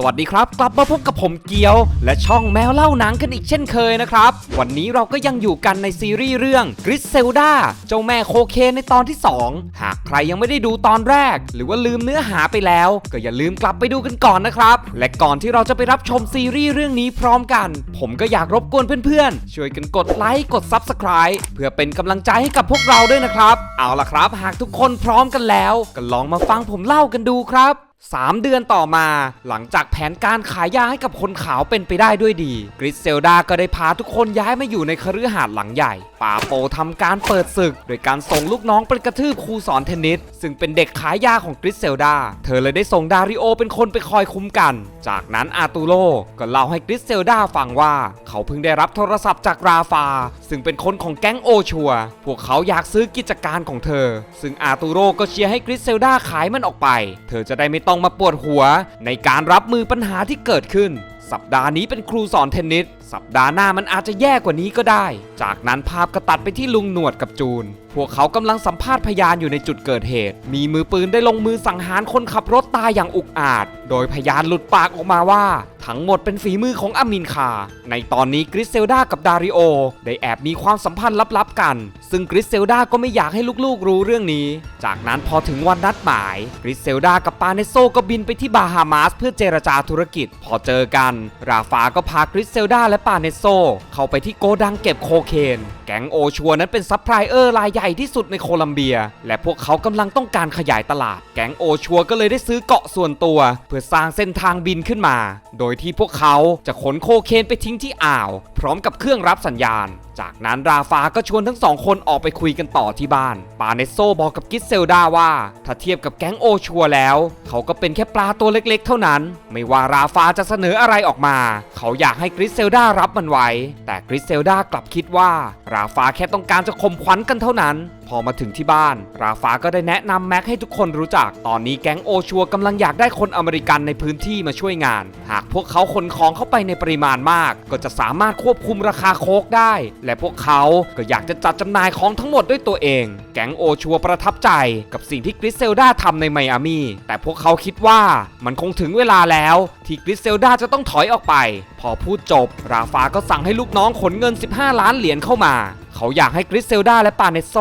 สวัสดีครับ กลับมาพบกับผมเกียว และช่องแมวเล่าหนังกันอีกเช่นเคยนะครับ วันนี้เราก็ยังอยู่กันในซีรีส์เรื่องกริซเซลดาเจ้าแม่โคเคนในตอนที่ 2 หากใครยังไม่ได้ดูตอนแรก หรือว่าลืมเนื้อหาไปแล้ว ก็อย่าลืมกลับไปดูกันก่อนนะครับ และก่อนที่เราจะไปรับชมซีรีส์เรื่องนี้พร้อมกัน ผมก็อยากรบกวนเพื่อนๆ ช่วยกันกดไลค์กด Subscribe เพื่อเป็นกำลังใจให้กับพวกเราด้วยนะครับ เอาล่ะครับ หากทุกคนพร้อมกันแล้ว ก็ลองมาฟังผมเล่ากันดูครับ 3 เดือนต่อมาหลังจากแผนการขายยาให้กับคนขาวเป็นไปได้ด้วยดีกริซเซลดาก็ได้พาทุกคนย้ายมาอยู่ในคฤหาสน์หลังใหญ่ ป่าโปทำการเปิดศึก โดยการส่งลูกน้องไปกระทืบครูสอนเทนนิส ซึ่งเป็นเด็กขายยาของกริซเซลดา เธอเลยได้ส่งดาริโอเป็นคนไปคอยคุ้มกัน จากนั้นอาตูโรก็เล่าให้กริซเซลดาฟังว่า เขาเพิ่งได้รับโทรศัพท์จากราฟา ซึ่งเป็นคนของแก๊งโอชัว พวกเขาอยากซื้อกิจการของเธอ ซึ่งอาตูโรก็เชียร์ให้กริซเซลดาขายมันออกไป เธอจะได้ไม่ต้องมาปวดหัวในการรับมือปัญหาที่เกิดขึ้น สัปดาห์นี้เป็นครูสอนเทนนิส สัปดาห์หน้ามันอาจจะแย่กว่านี้ก็ได้ จากนั้นภาพก็ตัดไปที่ลุงหนวดกับจูน พวกเขากำลังสัมภาษณ์พยานอยู่ในจุดเกิดเหตุ มีมือปืนได้ลงมือสังหารคนขับรถตายอย่างอุกอาจ โดยพยานหลุดปากออกมาว่า ทั้งหมดเป็นฝีมือของอามินคา ในตอนนี้กริซเซลดากับดาริโอ ได้แอบมีความสัมพันธ์ลับๆกัน ซึ่งกริซเซลดาก็ไม่อยากให้ลูกๆรู้เรื่องนี้ จากนั้นพอถึงวันนัดหมายกริซเซลดากับปาเนโซก็บินไปที่บาฮามาสเพื่อเจรจาธุรกิจ พอเจอกัน ราฟาก็พากริซเซลดาและปาเนโซเข้าไปที่โกดังเก็บโคเคน แก๊งโอชัวนั้นเป็นซัพพลายเออร์รายใหญ่ที่สุดในโคลัมเบีย และพวกเขากำลังต้องการขยายตลาด แก๊งโอชัวก็เลยได้ซื้อเกาะส่วนตัว เพื่อสร้างเส้นทางบินขึ้นมา โดยที่พวกเขาจะขนโคเคนไปทิ้งที่อ่าว พร้อมกับเครื่องรับสัญญาณจากนั้นราฟาก็ชวนทั้งสองคนออกไปคุยกันต่อที่บ้าน ปาเนโซบอกกับกิสเซลดาว่า ถ้าเทียบกับแก๊งโอชัวแล้ว เขาก็เป็นแค่ปลาตัวเล็กๆ เท่านั้น ไม่ว่าราฟาจะเสนออะไรออกมา เขาอยากให้กริซเซลดารับมันไว้ แต่กริสเซลดากลับคิดว่า ราฟาแค่ต้องการจะข่มขวัญกันเท่านั้น พอมาถึงที่บ้าน ราฟาก็ได้แนะนำแม็กให้ทุกคนรู้จัก ตอนนี้แก๊งโอชัวกำลังอยากได้คนอเมริกันในพื้นที่มาช่วยงาน หากพวกเขาขนของเข้าไปในปริมาณมาก ก็จะสามารถควบคุมราคาโคกได้ และพวกเขาก็อยากจะจัดจำหน่ายของทั้งหมดด้วยตัวเอง แก๊งโอชัวประทับใจกับสิ่งที่กริซเซลดาทำในไมอามีแต่พวกเขาคิดว่ามันคงถึงเวลาแล้ว ที่กริซเซลดาจะต้องถอยออกไป พอพูดจบ ราฟาก็สั่งให้ลูกน้องขนเงิน 15 ล้านเหรียญเข้ามา เขาอยากให้กริเซลดาและปาเนโซ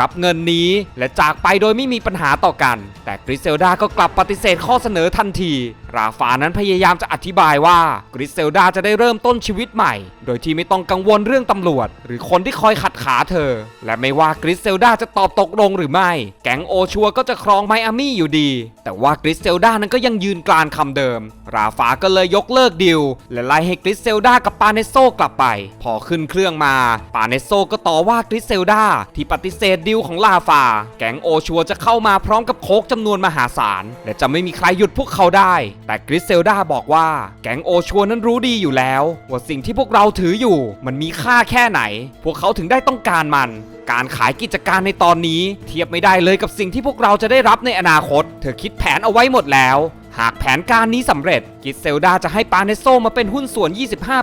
รับเงินนี้ และจากไปโดยไม่มีปัญหาต่อกัน แต่กริเซลดาก็กลับปฏิเสธข้อเสนอทันที ราฟานั้นพยายามจะอธิบายว่ากริเซลดาจะได้เริ่มต้นชีวิตใหม่ โดยที่ไม่ต้องกังวลเรื่องตำรวจ หรือคนที่คอยขัดขาเธอ และไม่ว่ากริเซลดาจะตอบตกลงหรือไม่ แก๊งโอชัวก็จะครองไมอามี่อยู่ดี แต่ว่ากริเซลดานั้นก็ยังยืนกรานคำเดิม ราฟาก็เลยยกเลิกดิวและไล่ให้กริเซลดากับปาเนโซกลับไป พอขึ้นเครื่องมาปาเนโซก็ต่อว่ากริเซลดาที่ปฏิเสธดิวของลาฟา แก๊งโอชัวจะเข้ามาพร้อมกับโคกจำนวนมหาศาล และจะไม่มีใครหยุดพวกเขาได้ แต่กริเซลดาบอกว่า แก๊งโอชัวนั้นรู้ดีอยู่แล้ว ว่าสิ่งที่พวกเราถืออยู่ มันมีค่าแค่ไหน พวกเขาถึงได้ต้องการมันการขายกิจการในตอนนี้ เทียบไม่ได้เลยกับสิ่งที่พวกเราจะได้รับในอนาคต เธอคิดแผนเอาไว้หมดแล้ว หากแผนการนี้สำเร็จ กิเซลดาจะให้ปาเนโซมาเป็นหุ้นส่วน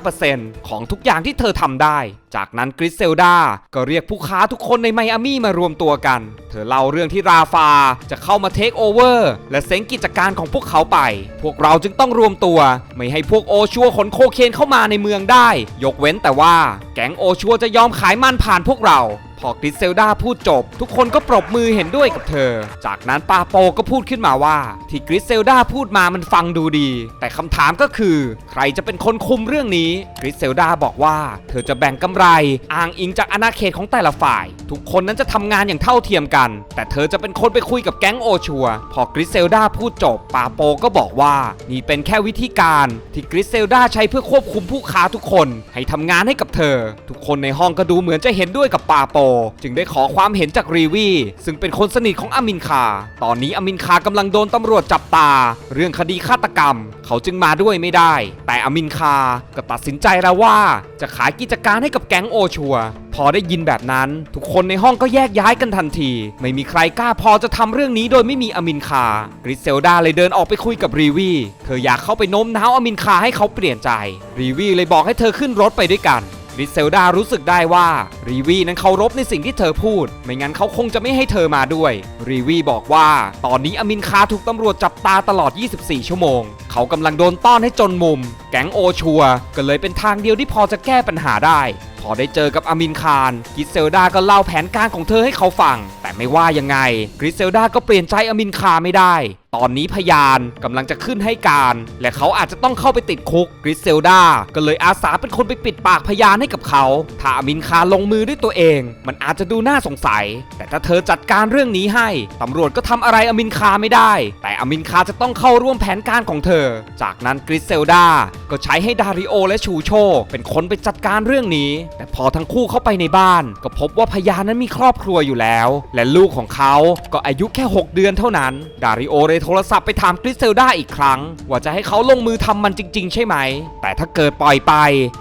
25%ของทุกอย่างที่เธอทำได้ จากนั้นกริเซลดาก็เรียกผู้ค้าทุกคนในไมอามี่มารวมตัวกัน เธอเล่าเรื่องที่ราฟาจะเข้ามาเทคโอเวอร์และเซ้งกิจการของพวกเขาไป พวกเราจึงต้องรวมตัว ไม่ให้พวกโอชัวขนโคเคนเข้ามาในเมืองได้ ยกเว้นแต่ว่าแก๊งโอชัวจะยอมขายมันผ่านพวกเรา พอกริซเซลดาพูดจบ ทุกคนก็ปรบมือเห็นด้วยกับเธอ จากนั้นปาโปก็พูดขึ้นมาว่า ที่กริซเซลดาพูดมามันฟังดูดี แต่คำถามก็คือ ใครจะเป็นคนคุมเรื่องนี้กริซเซลดาบอกว่า เธอจะแบ่งกำไร อ้างอิงจากอาณาเขตของแต่ละฝ่าย ทุกคนนั้นจะทำงานอย่างเท่าเทียมกัน แต่เธอจะเป็นคนไปคุยกับแก๊งโอชัว พอกริซเซลดาพูดจบปาโปก็บอกว่านี่เป็นแค่วิธีการที่กริซเซลดาใช้เพื่อควบคุมผู้ค้าทุกคน ให้ทำงานให้กับเธอ ทุกคนในห้องก็ดูเหมือนจะเห็นด้วยกับปาโปจึงได้ขอความเห็นจากรีวีซึ่งเป็นคนสนิทของอามินคา ตอนนี้อามินคากำลังโดนตำรวจจับตา เรื่องคดีฆาตกรรม เขาจึงมาด้วยไม่ได้ แต่อามินคาก็ตัดสินใจแล้วว่า จะขายกิจการให้กับแก๊งโอชัวพอได้ยินแบบนั้น ทุกคนในห้องก็แยกย้ายกันทันที ไม่มีใครกล้าพอจะทำเรื่องนี้โดยไม่มีอามินคากริเซลดาเลยเดินออกไปคุยกับรีวีเธออยากเข้าไปโน้มน้าวอามินคาให้เขาเปลี่ยนใจ รีวีเลยบอกให้เธอขึ้นรถไปด้วยกัน ริซเซลดารู้สึกได้ว่ารีวีนั้นเคารพในสิ่งที่เธอพูด ไม่งั้นเขาคงจะไม่ให้เธอมาด้วย รีวีบอกว่า ตอนนี้อามินคาถูกตำรวจจับตาตลอด 24 ชั่วโมง เขากำลังโดนต้อนให้จนมุม แก๊งโอชัวก็เลยเป็นทางเดียวที่พอจะแก้ปัญหาได้ พอได้เจอกับอามินคารกิเซลดาก็เล่าแผนการของเธอให้เขาฟัง แต่ไม่ว่ายังไงกริเซลดาก็เปลี่ยนใจอามินคารไม่ได้ ตอนนี้พยานกำลังจะขึ้นให้การ และเขาอาจจะต้องเข้าไปติดคุกกริเซลดาก็เลยอาสาเป็นคนไปปิดปากพยานให้กับเขา ถ้าอามินคารลงมือด้วยตัวเอง มันอาจจะดูน่าสงสัย แต่ถ้าเธอจัดการเรื่องนี้ให้ตำรวจก็ทำอะไรอามินคารไม่ได้ แต่อามินคารจะต้องเข้าร่วมแผนการของเธอจากนั้นกริเซลดาก็ใช้ให้ดาริโอและชูโช เป็นคนไปจัดการเรื่องนี้ แต่พอทั้งคู่เข้าไปในบ้าน ก็พบว่าพยานนั้นมีครอบครัวอยู่แล้ว และลูกของเขาก็อายุแค่ 6 เดือนเท่านั้น ดาริโอเลยโทรศัพท์ไปถามกริเซลดาอีกครั้ง ว่าจะให้เขาลงมือทำมันจริง ๆ ใช่ไหม แต่ถ้าเกิดปล่อยไป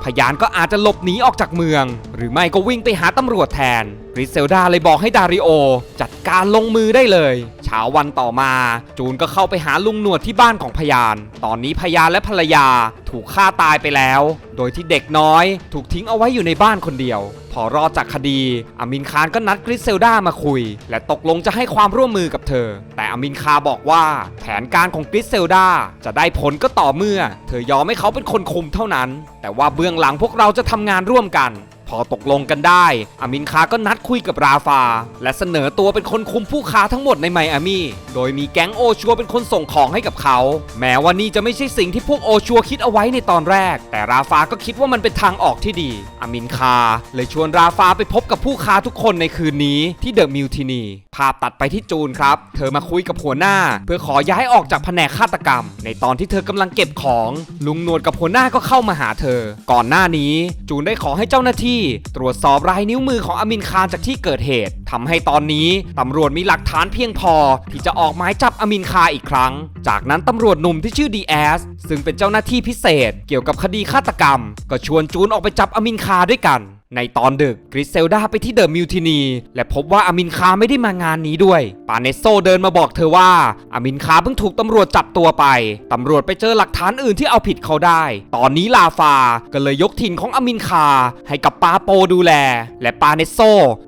พยานก็อาจจะหลบหนีออกจากเมือง หรือไม่ก็วิ่งไปหาตำรวจแทนกริเซลดาเลยบอกให้ดาริโอ จัดการลงมือได้เลยเช้าวันต่อมา จูนก็เข้าไปหาลุงหนวดที่บ้านของพยานตอนนี้พยานและภรรยาถูกฆ่าตายไปแล้ว โดยที่เด็กน้อยถูกทิ้งเอาไว้อยู่ในบ้านคนเดียว พอรอดจากคดีอามินคารก็นัดกริเซลดามาคุย และตกลงจะให้ความร่วมมือกับเธอ แต่อามินคาบอกว่า แผนการของกริเซลดาจะได้ผลก็ต่อเมื่อ เธอยอมให้เขาเป็นคนคุมเท่านั้น แต่ว่าเบื้องหลังพวกเราจะทำงานร่วมกัน พอตกลงกันได้อามินคาก็นัดคุยกับราฟา และเสนอตัวเป็นคนคุมผู้ค้าทั้งหมดในไมอามี่ โดยมีแก๊งโอชัวเป็นคนส่งของให้กับเขา แม้ว่านี่จะไม่ใช่สิ่งที่พวกโอชัวคิดเอาไว้ในตอนแรก แต่ราฟาก็คิดว่ามันเป็นทางออกที่ดีอามินคา เลยชวนราฟาไปพบกับผู้ค้าทุกคนในคืนนี้ที่เดอะมิวทินีภาพตัดไปที่จูนครับ เธอมาคุยกับหัวหน้า เพื่อขอย้ายออกจากแผนกฆาตกรรม ในตอนที่เธอกำลังเก็บของ ลุงนวดกับหัวหน้าก็เข้ามาหาเธอ ก่อนหน้านี้ จูนได้ขอให้เจ้าหน้าที่ตรวจสอบรายนิ้วมือของอามินคารจากที่เกิดเหตุทำให้ตอนนี้ตำรวจมีหลักฐานเพียงพอ ที่จะออกหมายจับอามินคาอีกครั้ง จากนั้นตำรวจหนุ่มที่ชื่อดีแอสซึ่งเป็นเจ้าหน้าที่พิเศษ เกี่ยวกับคดีฆาตกรรม ก็ชวนจูนออกไปจับอามินคาด้วยกัน ในตอนดึกกริเซลดาไปที่เดอะมิวทินี และพบว่าอามินคาไม่ได้มางานนี้ด้วย ปาเนโซเดินมาบอกเธอว่าอามินคาเพิ่งถูกตำรวจจับตัวไป ตำรวจไปเจอหลักฐานอื่นที่เอาผิดเขาได้ ตอนนี้ลาฟาก็เลยยกถิ่นของอามินคา ให้กับปาโปดูแล และปาเนโซ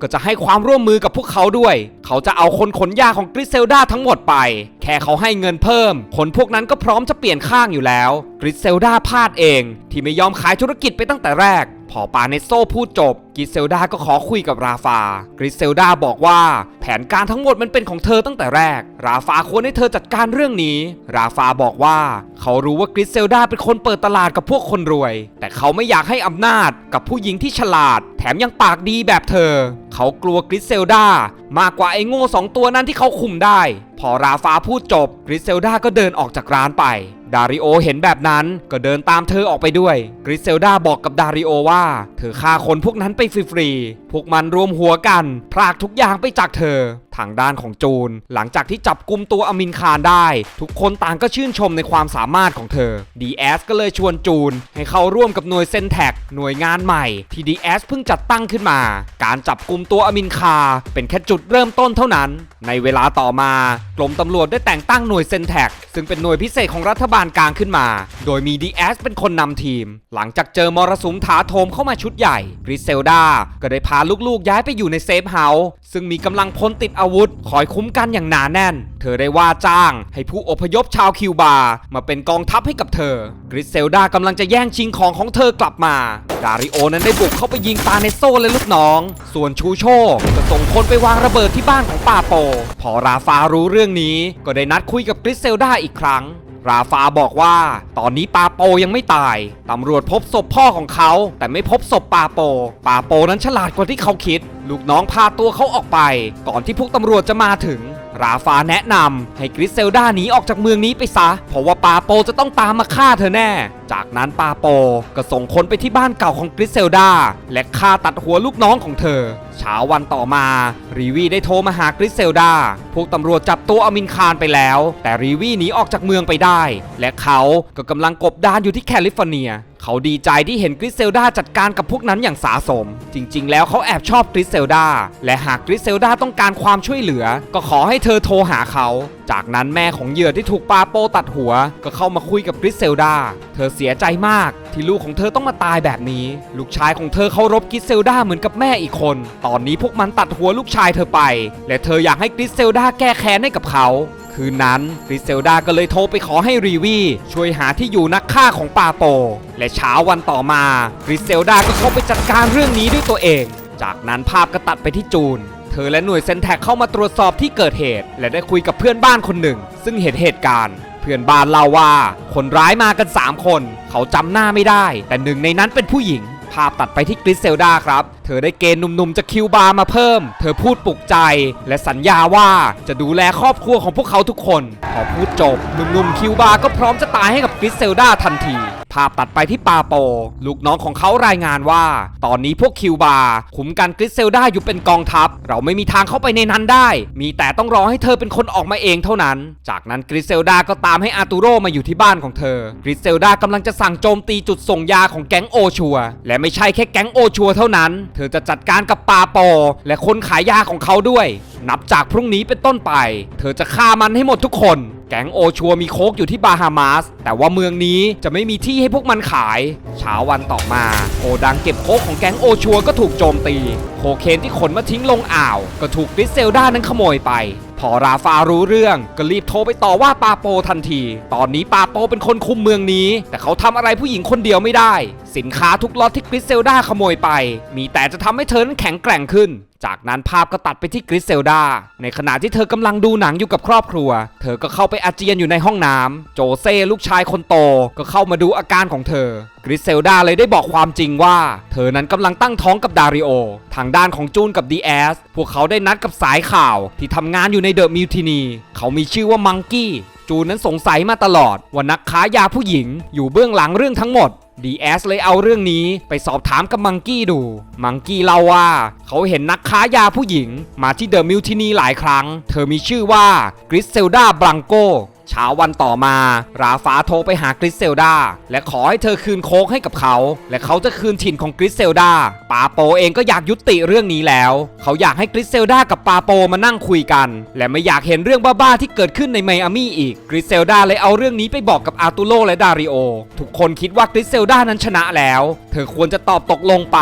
ก็จะให้ความร่วมมือกับพวกเขาด้วย เขาจะเอาคนขนยาของกริเซลดาทั้งหมดไป แค่เขาให้เงินเพิ่ม คนพวกนั้นก็พร้อมจะเปลี่ยนข้างอยู่แล้ว กริเซลดาพลาดเอง ที่ไม่ยอมขายธุรกิจไปตั้งแต่แรก พอปาเนโซพูดจบกริเซลดาก็ขอคุยกับราฟากริเซลดาบอกว่า แผนการทั้งหมดมันเป็นของเธอตั้งแต่แรก ราฟาควรให้เธอจัดการเรื่องนี้ ราฟาบอกว่า เขารู้ว่ากริเซลดาเป็นคนเปิดตลาดกับพวกคนรวย แต่เขาไม่อยากให้อำนาจกับผู้หญิงที่ฉลาด แถมยังปากดีแบบเธอ เขากลัวกริเซลดามากกว่าไอ้โง่สองตัวนั้นที่เขาคุมได้ พอราฟาพูดจบกริเซลดาก็เดินออกจากร้านไป ดาริโอเห็นแบบนั้นก็เดินตามเธอออกไปด้วย กริเซลดาบอกกับดาริโอว่า เธอฆ่าคนพวกนั้นไปฟรีๆ พวกมันรวมหัวกัน พรากทุกอย่างไปจากเธอ ทางด้านของจูน หลังจากที่จับกลุ่มตัวอามินคารได้ ทุกคนต่างก็ชื่นชมในความสามารถของเธอ DS ก็เลยชวนจูน ให้เข้าร่วมกับหน่วยเซนแท็กหน่วยงานใหม่ที่ DS เพิ่งจัดตั้งขึ้นมา การจับกลุ่มตัวอามินคา เป็นแค่จุดเริ่มต้นเท่านั้น ในเวลาต่อมากรมตำรวจได้แต่งตั้งหน่วยเซนแท็กซึ่งเป็นหน่วยพิเศษของรัฐบาลกลางขึ้นมา โดยมี DS เป็นคนนำทีม หลังจากเจอมรสุมถาโถมเข้ามาชุดใหญ่ริเซลดาก็ได้พาลูกๆย้ายไปอยู่ในเซฟเฮาส์ ซึ่งมีกำลังพลติดอาวุธ คอยคุ้มกันอย่างหนาแน่น เธอได้ว่าจ้าง ให้ผู้อพยพชาวคิวบา มาเป็นกองทัพให้กับเธอ กริเซลดากำลังจะแย่งชิงของของเธอกลับมา ดาริโอนั้นได้บุกเข้าไปยิงปาเนโซและลูกน้อง ส่วนชูโชก็ส่งคนไปวางระเบิดที่บ้านของปาโป พอราฟารู้เรื่องนี้ ก็ได้นัดคุยกับกริเซลดาอีกครั้ง ราฟาบอกว่า ตอนนี้ปาโปยังไม่ตาย ตำรวจพบศพพ่อของเขา แต่ไม่พบศพปาโป ปาโปนั้นฉลาดกว่าที่เขาคิด ลูกน้องพาตัวเขาออกไป ก่อนที่พวกตำรวจจะมาถึง ราฟาแนะนำให้กริเซลดาหนีออกจากเมืองนี้ไปซะ เพราะว่าปาโปจะต้องตามมาฆ่าเธอแน่ จากนั้นปาโปก็ส่งคนไปที่บ้านเก่าของกริเซลดา และฆ่าตัดหัวลูกน้องของเธอเช้าวันต่อมา รีวีได้โทรมาหากริเซลดา พวกตำรวจจับตัวอามินคารไปแล้ว แต่รีวีหนีออกจากเมืองไปได้ และเขาก็กำลังกบดานอยู่ที่แคลิฟอร์เนีย เขาดีใจที่เห็นกริเซลดาจัดการกับพวกนั้นอย่างสาสม จริงๆ แล้วเขาแอบชอบกริเซลดา และหากกริเซลดาต้องการความช่วยเหลือ ก็ขอให้เธอโทรหาเขา จากนั้นแม่ของเหยื่อที่ถูกปาโปตัดหัว ก็เข้ามาคุยกับกริเซลดา เธอเสียใจมาก ที่ลูกของเธอต้องมาตายแบบนี้ ลูกชายของเธอเคารพกริเซลดาเหมือนกับแม่อีกคน ตอนนี้พวกมันตัดหัวลูกชายเธอไป และเธออยากให้กริเซลดาแก้แค้นให้กับเขา คืนนั้นริเซลดาก็เลยโทรไปขอให้รีวี ช่วยหาที่อยู่นักฆ่าของปาโปและเช้าวันต่อมาริเซลดาก็เข้าไปจัดการเรื่องนี้ด้วยตัวเอง จากนั้นภาพก็ตัดไปที่จูน เธอและหน่วยเซนแท็กเข้ามาตรวจสอบที่เกิดเหตุ และได้คุยกับเพื่อนบ้านคนหนึ่ง ซึ่งเห็นเหตุการณ์เพื่อนบ้านเล่าว่า คนร้ายมากัน 3 คน เขาจำหน้าไม่ได้ แต่หนึ่งในนั้นเป็นผู้หญิง ภาพตัดไปที่กริซเซลดาครับ เธอได้เกณฑ์หนุ่มๆจากคิวบาร์มาเพิ่ม เธอพูดปลุกใจ และสัญญาว่าจะดูแลครอบครัวของพวกเขาทุกคน พอพูดจบหนุ่มๆคิวบาร์ก็พร้อมจะตายให้กับกริซเซลดาทันที ภาพตัดไปที่ปาโป ลูกน้องของเขารายงานว่า ตอนนี้พวกคิวบาร์ขุมกันกริซเซลดาอยู่เป็นกองทัพ เราไม่มีทางเข้าไปในนั้นได้ มีแต่ต้องรอให้เธอเป็นคนออกมาเองเท่านั้น จากนั้นกริซเซลดาก็ตามให้อาตูโรมาอยู่ที่บ้านของเธอกริซเซลดากำลังจะสั่งโจมตีจุดส่งยาของแก๊งโอชัว และไม่ใช่แค่แก๊งโอชัวเท่านั้น เธอจะจัดการกับปาโป และคนขายยาของเขาด้วย นับจากพรุ่งนี้เป็นต้นไป เธอจะฆ่ามันให้หมดทุกคน แก๊งโอชัวมีโคกอยู่ที่บาฮามาส แต่ว่าเมืองนี้จะไม่มีที่ให้พวกมันขาย เช้าวันต่อมาโกดังเก็บโคกของแก๊งโอชัวก็ถูกโจมตี โคเคนที่ขนมาทิ้งลงอ่าว ก็ถูกกริเซลดานั้นขโมยไป พอราฟารู้เรื่องก็รีบโทรไปต่อว่าปาโปทันที ตอนนี้ปาโปเป็นคนคุมเมืองนี้ แต่เขาทำอะไรผู้หญิงคนเดียวไม่ได้ สินค้าทุกล็อตที่กริซเซลดาขโมยไป มีแต่จะทำให้เธอนั้นแข็งแกร่งขึ้น จากนั้นภาพก็ตัดไปที่กริซเซลดา ในขณะที่เธอกำลังดูหนังอยู่กับครอบครัว เธอก็เข้าไปอาเจียนอยู่ในห้องน้ำโจเซ่ลูกชายคนโตก็เข้ามาดูอาการของเธอกริซเซลดาเลยได้บอกความจริงว่า เธอนั้นกำลังตั้งท้องกับดาริโอ ทางด้านของจูนกับดีแอสพวกเขาได้นัดกับสายข่าวที่ทำงานอยู่ในเดอะมิวทินี เขามีชื่อว่ามังกี้จูนนั้นสงสัยมาตลอดว่านักค้ายาผู้หญิงอยู่เบื้องหลังเรื่องทั้งหมด ดีแอสเลยเอาเรื่องนี้ไปสอบถามกับมังกี้ดู มังกี้เล่าว่า เขาเห็นนักค้ายาผู้หญิง มาที่เดอะมิวทินีหลายครั้ง เธอมีชื่อว่ากริซเซลดาบลังโก เช้าวันต่อมา ราฟาโทรไปหากริซเซลดาและขอให้เธอคืนโค้กให้กับเขา และเขาจะคืนถิ่นของกริซเซลดาปาโปเองก็อยากยุติเรื่องนี้แล้ว เขาอยากให้กริซเซลดากับปาโปมานั่งคุยกัน และไม่อยากเห็นเรื่องบ้าๆที่เกิดขึ้นในไมอามี่อีกกริซเซลดาเลยเอาเรื่องนี้ไปบอกกับอาร์ตูโรและดาริโอทุกคนคิดว่ากริซเซลดานั้นชนะแล้ว เธอควรจะตอบตกลงไป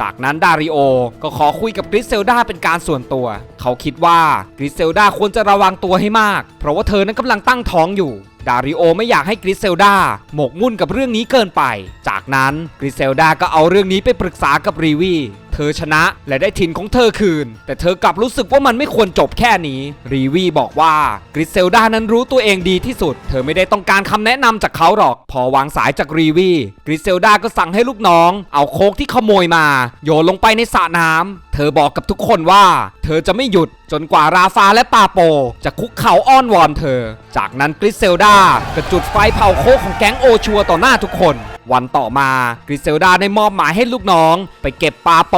จากนั้นดาริโอก็ขอคุยกับกริซเซลดาเป็นการส่วนตัว เขาคิดว่ากริซเซลดาควรจะระวังตัวให้มาก เพราะว่าเธอนั้นกำลังตั้งท้องอยู่ดาริโอไม่อยากให้กริซเซลดาหมกมุ่นกับเรื่องนี้เกินไป จากนั้นกริซเซลดาก็เอาเรื่องนี้ไปปรึกษากับรีวี เธอชนะและได้ถิ่นของเธอคืน แต่เธอกลับรู้สึกว่ามันไม่ควรจบแค่นี้ รีวีบอกว่ากริซเซลดานั้นรู้ตัวเองดีที่สุด เธอไม่ได้ต้องการคำแนะนำจากเขาหรอก พอวางสายจากรีวีกริซเซลดาก็สั่งให้ลูกน้อง เอาโคกที่ขโมยมา โยนลงไปในสระน้ำเธอบอกกับทุกคนว่า เธอจะไม่หยุดจนกว่าราฟาและปาโป จะคุกเข่าอ้อนวอนเธอ จากนั้นกริซเซลดาก็จุดไฟเผาโคกของแก๊งโอชัวต่อหน้าทุกคน วันต่อมากริเซลดาได้มอบหมายให้ลูกน้อง ไปเก็บปาโป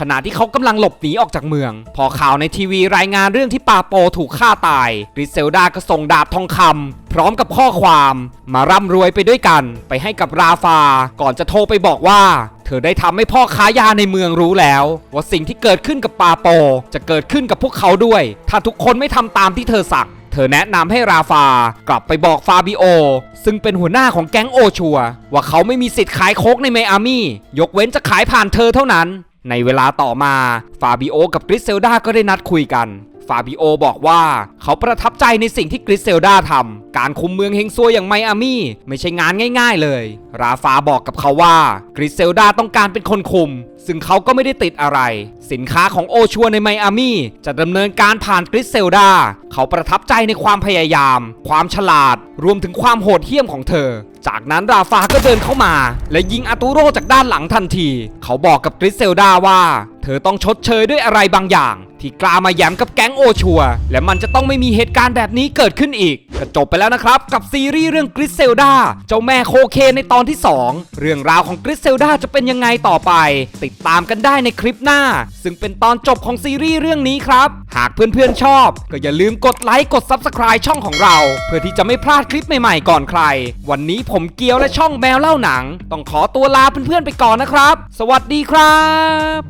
ขณะที่เขากำลังหลบหนีออกจากเมือง พอข่าวในทีวีรายงานเรื่องที่ปาโปถูกฆ่าตายกริเซลดาก็ส่งดาบทองคำพร้อมกับข้อความมาร่ำรวยไปด้วยกัน ไปให้กับราฟา ก่อนจะโทรไปบอกว่าเธอได้ทำให้พ่อค้ายาในเมืองรู้แล้ว ว่าสิ่งที่เกิดขึ้นกับปาโป จะเกิดขึ้นกับพวกเขาด้วย ถ้าทุกคนไม่ทำตามที่เธอสั่ง เธอแนะนำให้ราฟากลับไปบอกฟาบิโอ ซึ่งเป็นหัวหน้าของแก๊งโอชัว ว่าเขาไม่มีสิทธิ์ขายโคกในไมอามี่ ยกเว้นจะขายผ่านเธอเท่านั้น ในเวลาต่อมาฟาบิโอกับกริซเซลดาก็ได้นัดคุยกันฟาบิโอบอกว่าเขาประทับใจในสิ่งที่กริซเซลดาทำ การคุมเมืองเฮงซวยอย่างไมอามี่ ไม่ใช่งานง่ายๆเลย ราฟาบอกกับเขาว่ากริซเซลดาต้องการเป็นคนคุม ซึ่งเขาก็ไม่ได้ติดอะไร สินค้าของโอชัวในไมอามี่จะดำเนินการผ่านกริซเซลดา เขาประทับใจในความพยายาม ความฉลาด รวมถึงความโหดเหี้ยมของเธอ จากนั้นราฟาก็เดินเข้ามา และยิงอาตูโรจากด้านหลังทันที เขาบอกกับกริซเซลดาว่า เธอต้องชดเชยด้วยอะไรบางอย่าง ที่กล้ามาแย้มกับแก๊งโอชัว และมันจะต้องไม่มีเหตุการณ์แบบนี้เกิดขึ้นอีก ก็จบไปแล้วนะครับ กับซีรีส์เรื่องกริซเซลดาเจ้าแม่โคเคนในตอนที่ 2 เรื่องราวของกริซเซลดาจะเป็นยังไงต่อไป ติดตามกันได้ในคลิปหน้า ซึ่งเป็นตอนจบของซีรีส์เรื่องนี้ครับ หากเพื่อนๆชอบ ก็อย่าลืมกดไลค์กด Subscribe ช่องของเรา เพื่อที่จะไม่พลาดคลิปใหม่ๆก่อนใคร วันนี้ผมเกียวและช่องแมวเล่าหนัง ต้องขอตัวลาเพื่อนๆไปก่อนนะครับ สวัสดีครับ